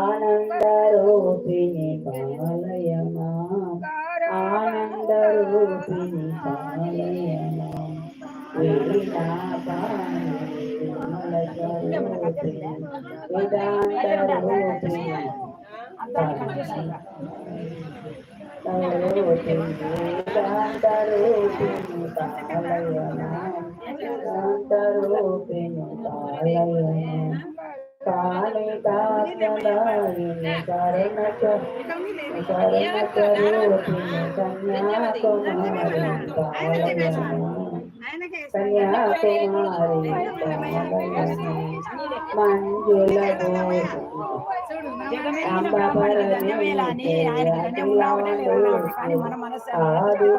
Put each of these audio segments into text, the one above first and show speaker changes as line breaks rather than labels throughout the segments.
ఆనందరూపిణి పాలయమా. ఆనందరూపిణి పాలయమా వేదాంతరూపిణి వేదాంతరూపిణి పాలయమా వేదాంతరూపిణి పాలయమా కాళికాత్మదాయిని శరణ శరణ స్వరూపిణి కన్యాకుమారి పాలయమా కన్యాకుమారి మంజుల ఆది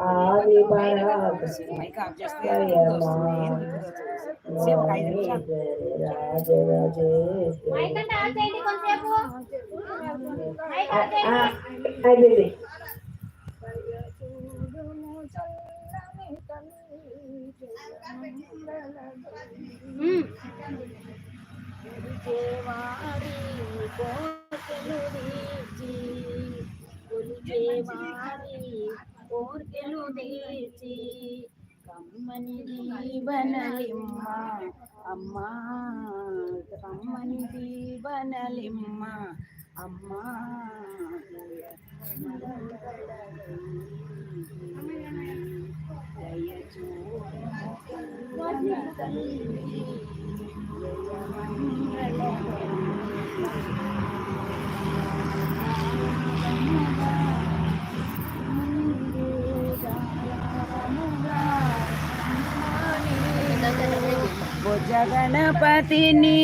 ఆది పరాశక్తియమా రాజరాజేశ్వరి
మైకంటే ఆన్ చేయండి
కోర్కెలు తీర్చి కమ్మని దీవనలిమ్మ అమ్మా కమ్మని దీవనలిమ్మ అమ్మా భుజ Jaganapatini.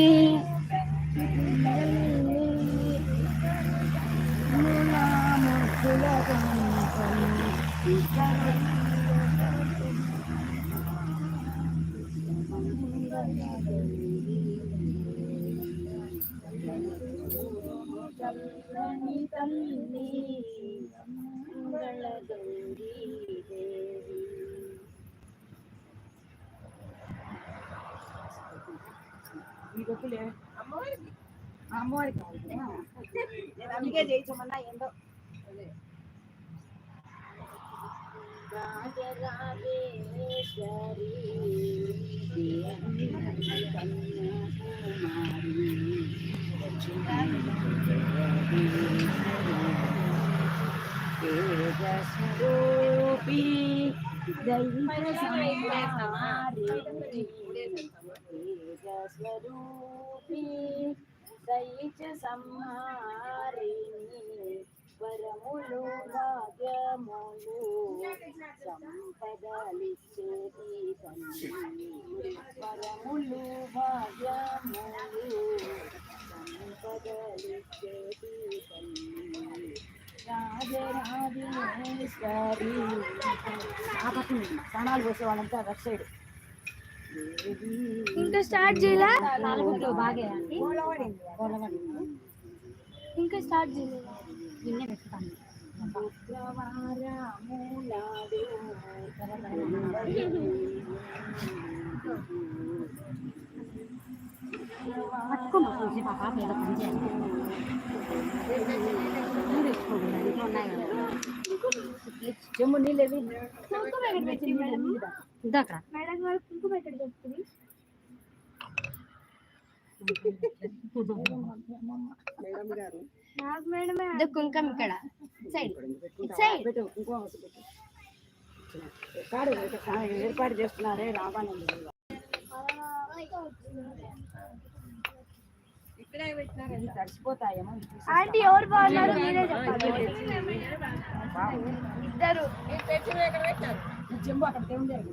నేను అందుకే చేయించమన్నా ఏందో రాజరాజేశ్వరి తేజస్వరూపి దైవ సంహారి దయచ సంహారిణి వరములు భాగ్యములు సంపదలిచ్చేది తల్లి వరములు భాగ్యములు సంపదలిచ్చేది తల్లి రాజరాజేశ్వరి. ఆ పక్కన స్నానాలు పోసే వాళ్ళంతా అటు
ఇంకా స్టార్ట్ చేయలే
నాలుగులో బాగా
ఇంకా స్టార్ట్ చేయలేదు
నిన్నే పెట్టుతాను శుక్రవారమునాడు పట్టుకోమా కొంచెం పాప ఏదో పని చేయాలి నీళ్ళు తెచ్చుకోకుండా ఇంట్లో ఉన్నాయి కదా చెమ్ము నీళ్ళు ఇదా అక్కడ
మేడం వాళ్ళు కుంకుమ ఎక్కడ చెప్తుంది నాకు మేడమే
ఇదో కుంకుమ ఇక్కడ. సైడ్. సైడ్.
ఏర్పాటు చేస్తున్నారే తడిసిపోతాయేమో
ఆంటీ ఎవరు బాగున్నారు? మీరే చెప్పాలి. ఇద్దరు.
జంబు చెంబు అక్కడ దేవుని దగ్గర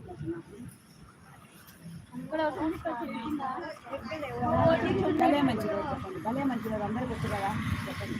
భలే మంచి రోజు భలే మంచి రోజు కదా. చెప్పండి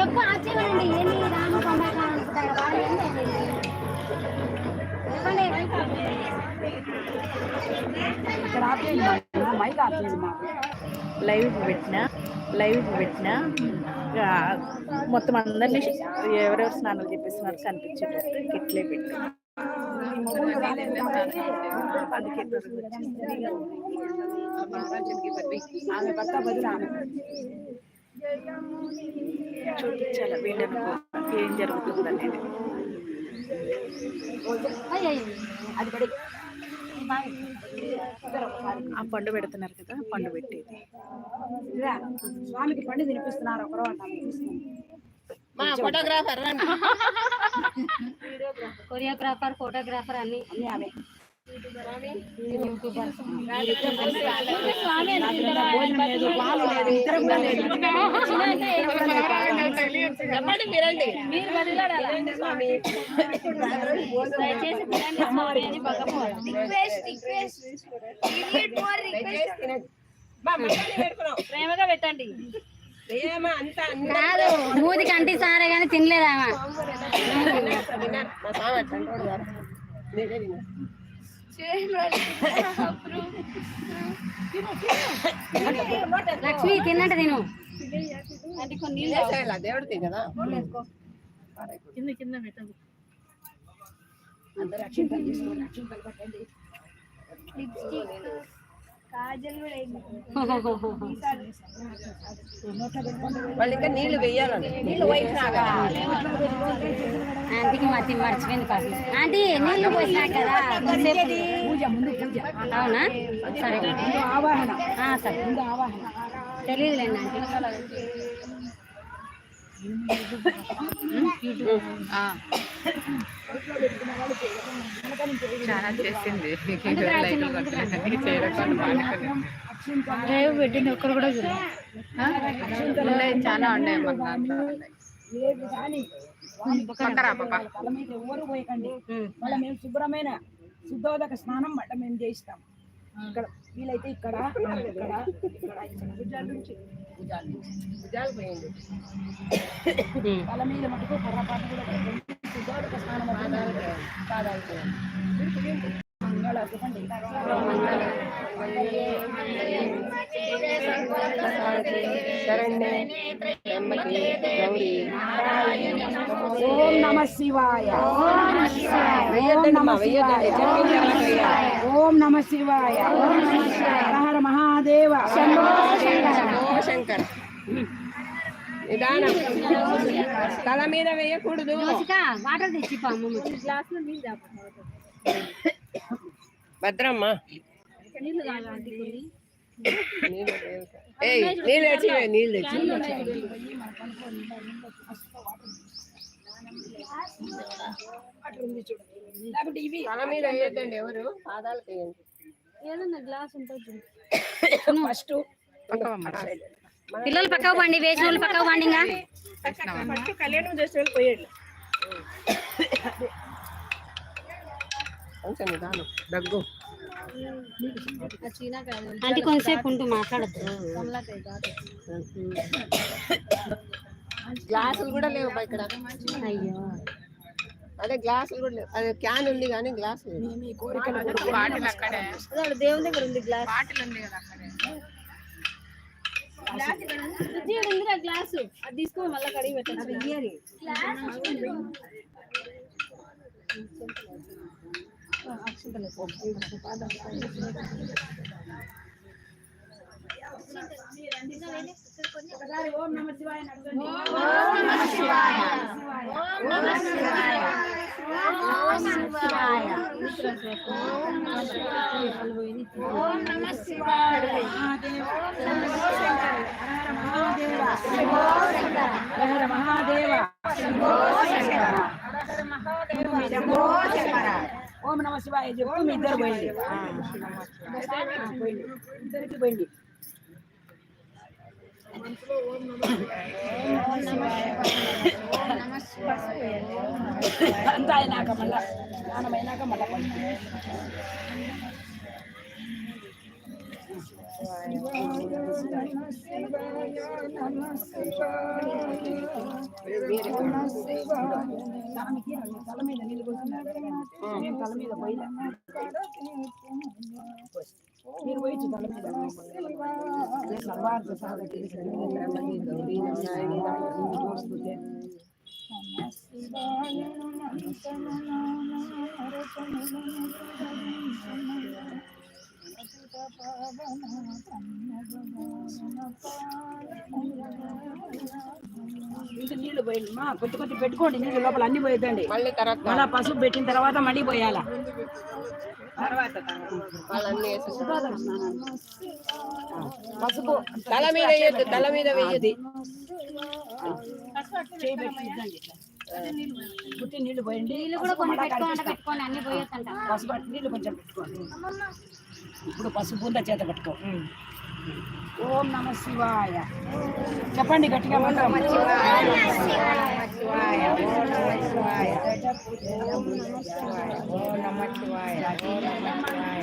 ఎక్కువ ఆశ్చర్యండి ఏంటి రామ పండగ
లైవ్ పెట్టిన లైవ్ పెట్టిన మొత్తం అందరినీ ఎవరెవరు స్నానాలు చెప్పేస్తున్నారు కనిపించేటట్టు ఇట్లే పెట్టి అందుకే
ఆమె భర్త బదులు ఆమె
చూపించాలి వీళ్ళను ఏం జరుగుతుంది అనేది
అది
ఆ పండు పెడుతున్నారు కదా పండు పెట్టేది.
స్వామికి పండు తినిపిస్తున్నారు ఒకరో అంటాము చూసుకోండి
కొరియోగ్రాఫర్ ఫోటోగ్రాఫర్ అన్ని
అన్నీ ఆమె.
దయచేసి తినండి స్వామి అని భగవాన్ ప్రేమగా పెట్టండి కాదు మూదికి అంటి సారే కానీ తినలేదామా లక్ష్మి తిన్నట్టు తిను.
కింద. కింద పెట్టదు
అందరూ అక్షింతలు తీసుకోండి అక్షింతలు పట్టండి.
ఆంటీకి మతి మర్చిపోయింది పాపి. ఆంటీ నీళ్ళు పోసినా కదా. కొంచెంసేపు
పూజ ముందు పూజ.
అవునా? సరే.
ముందు ఆవాహన.
ఆ, సరే.
ముందు ఆవాహన.
తెలియదులేండి ఆంటీ.
చాలా చేసింది.
లైవ్ పెట్టింది ఒక్కరు కూడా
చాలా ఉన్నాయి మన దాంట్లో
ఎవరు పోయకండి మళ్ళీ మేము శుభ్రమైన శుద్ధోదక స్నానం మేము చేయిస్తాం. ఇక్కడ వీలైతే ఇక్కడ ఇక్కడ ఇక్కడ భుజాల నుంచి. భుజాల నుంచి. భుజాలు పోయింది తల మీద మటుకు కర్రపాటు కూడా పెట్టండి. శుద్ధోదక స్నానం అవుతుంది. పాదాలతో. మంగళ చెప్పండి ఓం నమ శివాయ. ఓం నమ శివాయ. ఓం నమ శివాయ. హర మహాదేవ.
శంకర్. నిదానం. తల మీద వేయకూడదు.
వాటర్
భద్రమ్మ. ఏయ్ నీళ్ళు తెచ్చి నీళ్ళు తెచ్చి.
లేకుంటే ఇవి.
తల మీద వేయద్దండి ఎవరు? పాదాలకు వేయండి.
ఏదన్నా గ్లాస్ ఉంటుంది
ఫస్ట్
పిల్లలు పక్కకు పండి వేసిన వాళ్ళు పక్కకు పండి
కళ్యాణం చేసే వాళ్ళు పోయాడు
కొంచెం నిదానం. దగ్గు.
అంటే కొంతసేపు ఉంటూ మాట్లాడద్దు.
గ్లాసులు కూడా లేవు బా ఇక్కడ.
అయ్యో.
అదే గ్లాసులు కూడా లేవు. అదే క్యాన్ ఉంది కానీ గ్లాస్ లేదు.
మీ కోరికలు
దేవుని దగ్గర ఉంది గ్లాస్. ఇందిరా గ్లాసు అది తీసుకో మళ్ళీ కడిగి పెట్టండి
ఒకసారి ఓం నమ శివాయ. అని అడగండి.
ఓం నమ శివాయ.
ఓం నమ శివాయ. హర మహాదేవ ఓం నమ శివాయ. చెప్పు మీ ఇద్దరు పోయింది ఇద్దరికి పోయింది అంతా అయినాక మళ్ళా స్నానం అయినాక మళ్ళా తల మీద నీళ్ళు తల మీద పోయినా మీరు పోయి తల మీద సర్వార్థ సాధకి గౌరీ నారాయణి నమోస్తుతే. ఇంకా నీళ్ళు పోయండి మా కొద్ది కొద్ది పెట్టుకోండి నీళ్ళు లోపల అన్ని పోయొద్దండి
మళ్ళీ తర్వాత
మళ్ళా పసుపు పెట్టిన తర్వాత మళ్ళీ పోయాలా
వాళ్ళన్నీ.
పసుపు
తల మీద వేయద్దు తల మీద వేయద్దు.
చేయి పెట్టి నీళ్ళు పోయండి.
నీళ్ళు కూడా కొన్ని పెట్టుకోండి పెట్టుకోండి అన్ని పోయొద్దంట
పసుపు నీళ్ళు కొంచెం పెట్టుకోండి. ఇప్పుడు పసుపు ఉందా చేత పెట్టుకో. ఓం నమ శివాయ. చెప్పండి గట్టిగా మంత్రం.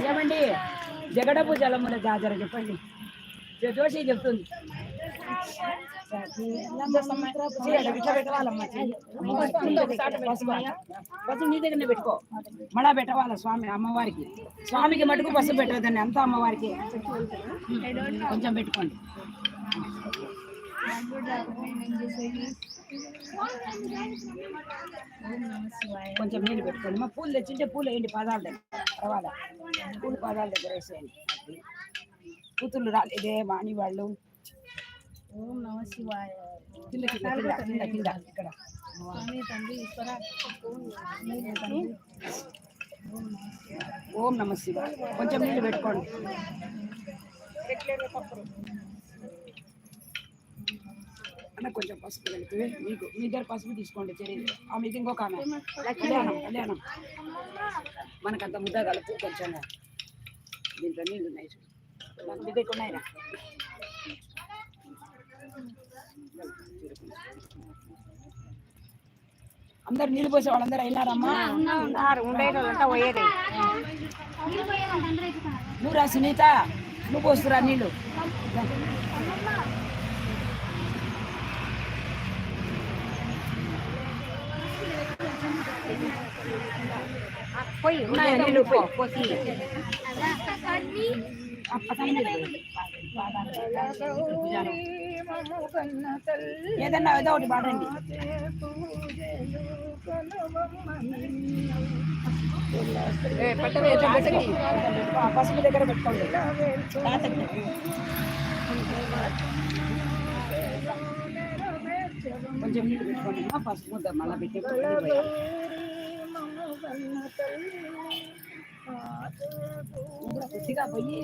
ఏమండి? జగడపు జలముల జాజర చెప్పండి. జోషి చెప్తుంది. పసుపు నీ దగ్గరనే పెట్టుకో మళ్ళా పెట్టవాల స్వామి అమ్మవారికి స్వామికి మటుకు పసుపు పెట్టదండి అంతా అమ్మవారికి కొంచెం పెట్టుకోండి కొంచెం నీళ్ళు పెట్టుకోండి మా పూలు తెచ్చింటే పూలు వేయండి పాదాల దగ్గర పర్వాలా పూలు పాదాల దగ్గర వేసేయండి కూతుర్లు రాలేదే మాని వాళ్ళు.
ఓం నమ శివాయ.
ఇక్కడ.
స్వామి తండ్రి ఈశ్వర
ఓం నమ శివాయ. కొంచెం నీళ్ళు పెట్టుకోండి. అన్న కొంచెం పసుపు కలిపి మీకు మీ దగ్గర పసుపు తీసుకోండి చెరి ఆ మీకు ఇంకొక ఆమె. కళ్యాణం కళ్యాణం మనకంత ముద్ద కలుపు కొంచెం దీంట్లో నీళ్ళు ఉన్నాయి చూడు. దాని మీ దగ్గర ఉన్నాయిరా అందరు నీళ్ళు పోసే వాళ్ళందరూ అయినారమ్మా.
నీళ్ళు పోయాలంట అందరూ ఎత్తుకున్నారు
నువ్వు రా సునీత నువ్వు పోస్తురా నీళ్ళు.
పోయి
ఉన్నాయా నీళ్ళు? పోయి. పోయి. ఏదన్నా ఏదో ఒకటి పాడండి. పసుపు దగ్గర పెట్టుకోండి. కొంచెం నీళ్ళు పెట్టుకోండి. అమ్మా, పసుపు మళ్ళీ పెట్టి కొద్దిగా పోయి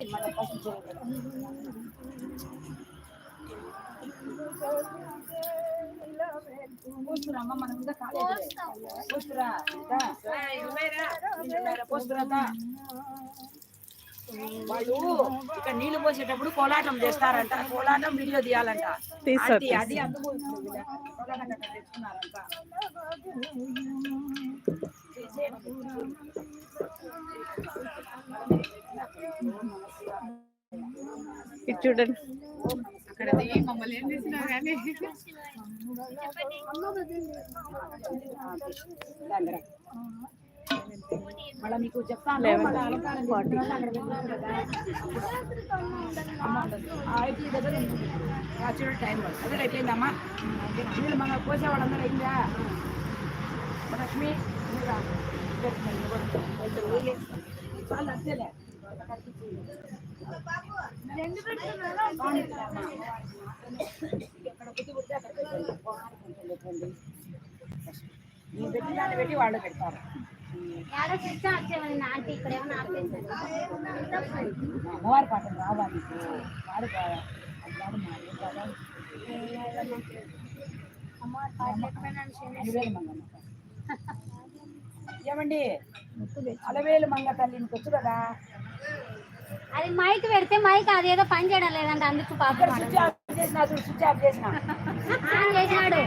పోస్తురా అమ్మ కాలేదు పోస్తురా పోస్తురా వాళ్ళు ఇక్కడ నీళ్ళు పోసేటప్పుడు కోలాటం చేస్తారంట కోలాటం వీడియో తీయాలంట అది అది కోలాటం తెచ్చుకున్నారంట
ఇది చూడండి
అక్కడ మమ్మల్ని ఏం చేసినా కానీ
దగ్గర మళ్ళీ మీకు చెప్తాను మళ్ళీ అలంకారం చేసుకున్నాక అక్కడ వెళ్ళాం కదా అమ్మ ఉండదు. ఆ ఐటీ దగ్గర ఉంది. ఆ చూడండి టైం పడుతుంది అదే అయిపోయిందమ్మా. మన కోసేవాళ్ళందరూ అయిందా? లక్ష్మి చాలా అంతేలే నేను పెట్టి దాన్ని పెట్టి వాళ్ళు పెడతారు. అమ్మవారి పాటలు రావాలి వాడు. ఏమండి? అలవేలు మంగ తల్లి నీకు వచ్చు కదా?
అది మైక్ పెడితే మైక్ అదేదో పని చేయడం లేదంటే అందుకు పాప
స్విచ్ ఆఫ్ చేసిన చూడు, స్విచ్ ఆఫ్ చేసిన.
ఆన్ చేసినాడు.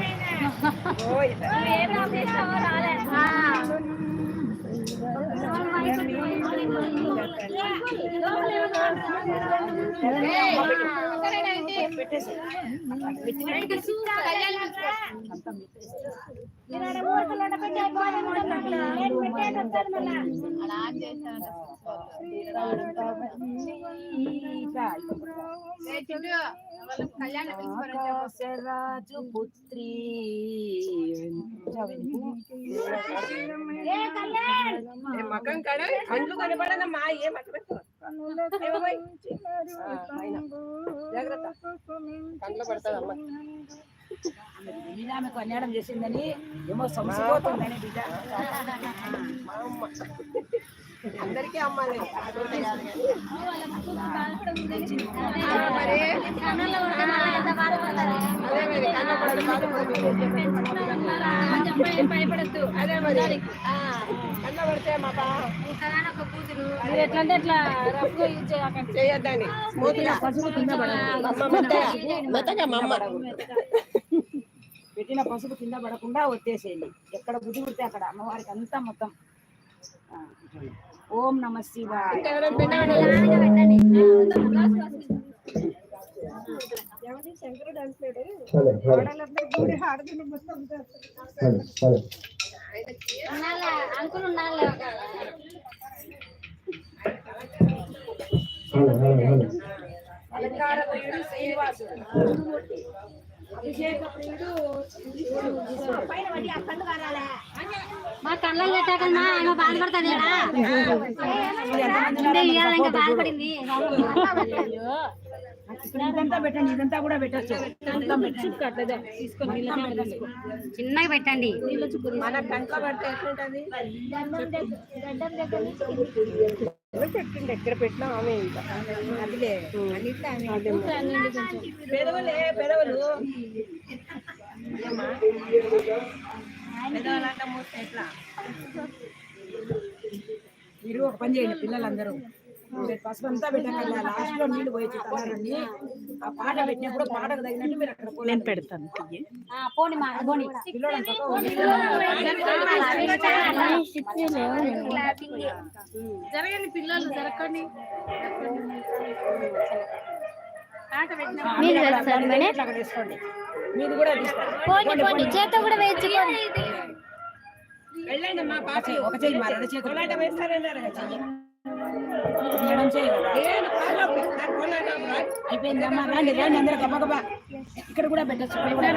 రాజు పుత్రి
మకం కడ కండ్లు కనపడనమ్మా ఏ అట్లా జాగ్రత్త
అన్యాయం చేసిందని ఏమో సంసిపోతుందని బిడ్డ
అందరికీ అమ్మాలి
భయపడద్దు
అదే మరి
ఎట్లా యూజ్ చేయకండి
చేయొద్దని మెత్తగా
పెట్టిన పసుపు కింద పడకుండా ఒత్తేసేయండి ఎక్కడ బుద్ధి పుడితే అక్కడ అమ్మవారికి అంతా మొత్తం ఓం నమ శివాయ
అంకుల్ ఉన్నాళ్ళే
అలంకార ప్రియుడు శ్రీనివాసుడు అభిషేక ప్రియుడు
మా కళ్ళకి పెట్టాకమ్మా ఆమె బాధపడుతుంది ఇంకా బాధపడింది.
ఇదంతా పెట్టండి ఇదంతా కూడా పెట్టచ్చు.
చిన్నగా పెట్టండి.
మన కంట్లో పడితే ఎట్లుంటది? పెట్టిండి ఎక్కడ పెట్టినా ఆమె ఇంకా. అదిలే. పెదవులే పెదవులు. పెదవులంటే మూస్తే ఎట్లా?
మీరు ఒక పని చేయండి పిల్లలందరూ. మీరు పసుపు అంతా పెట్టండి లాస్ట్లో నీళ్ళు పోయి చుట్టాలండి ఆ పాట పెట్టినప్పుడు పాటకు తగినట్టు మీరు అక్కడ నేను పెడతాను
పోనీ మా పోనీ
జరగండి పిల్లలు జరగండి.
మీరు
వేసుకోండి. మీరు కూడా
పోనీ పోనీ చేత కూడా వేయించుకోండి.
వెళ్ళండి మా
ఒక
పాప
చెయ్యి, ఒక చెయ్యి మా రెండు చేతులు
వేస్తారన్నారు కదా చెయ్యి.
ఎడం చేయి కదా
నేను కాళ్ళు నాకు కోలాట రాదు.
అయిపోయిందమ్మా రండి రండి అందరూ గబగబా ఇక్కడ కూడా పెట్టచ్చు ఇక్కడ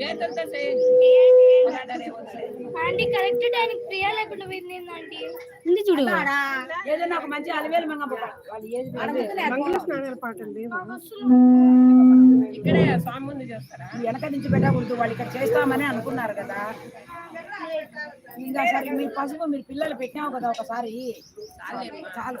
చేతులతో చేయండి.
ఆంటీ కరెక్ట్ టైంకి ప్రియా లేకుండా పోయింది ఆంటీ? ఉంది చూడు.
ఏదైనా ఒక మంచి అలవేలు
మంగళ? ఇక్కడే స్వామి ముందు చేస్తారా?
వెనక నుంచి పెట్టకూడదు వాళ్ళు ఇక్కడ చేస్తామని అనుకున్నారు కదా. ఇంకా సరే మీరు పసుపు మీరు పిల్లలు పెట్టినావు కదా ఒకసారి. చాలు.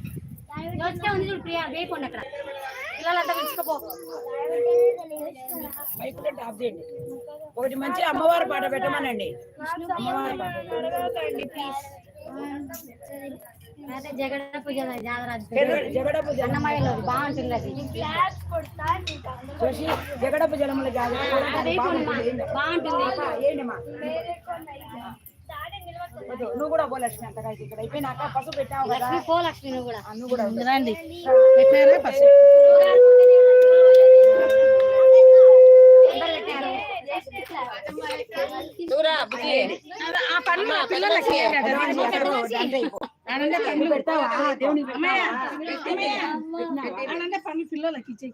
దోసకాయ ఉంది చూడు ప్రియా వేయకుండా అక్కడ. పిల్లలంతా
చేయండి. ఒకటి మంచి అమ్మవారి పాట పెట్టమనండి. అమ్మవారి పాట.
జగడ-
జగడపు జలం
అన్నమయ్యలో బాగుంటుంది అది
జగడపు జలముల
బాగుంటుంది.
నువ్వు కూడా పో లక్ష్మి అంతగా అయితే ఇక్కడ. అయిపోయినాక పసుపు పెట్టావు కదా.
లక్ష్మి పో లక్ష్మి నువ్వు కూడా.
ఆ, నువ్వు కూడా.
రండి.
పెడతావా దేవుని
ఆనంద పనులు పిల్లలకి ఇచ్చేయి.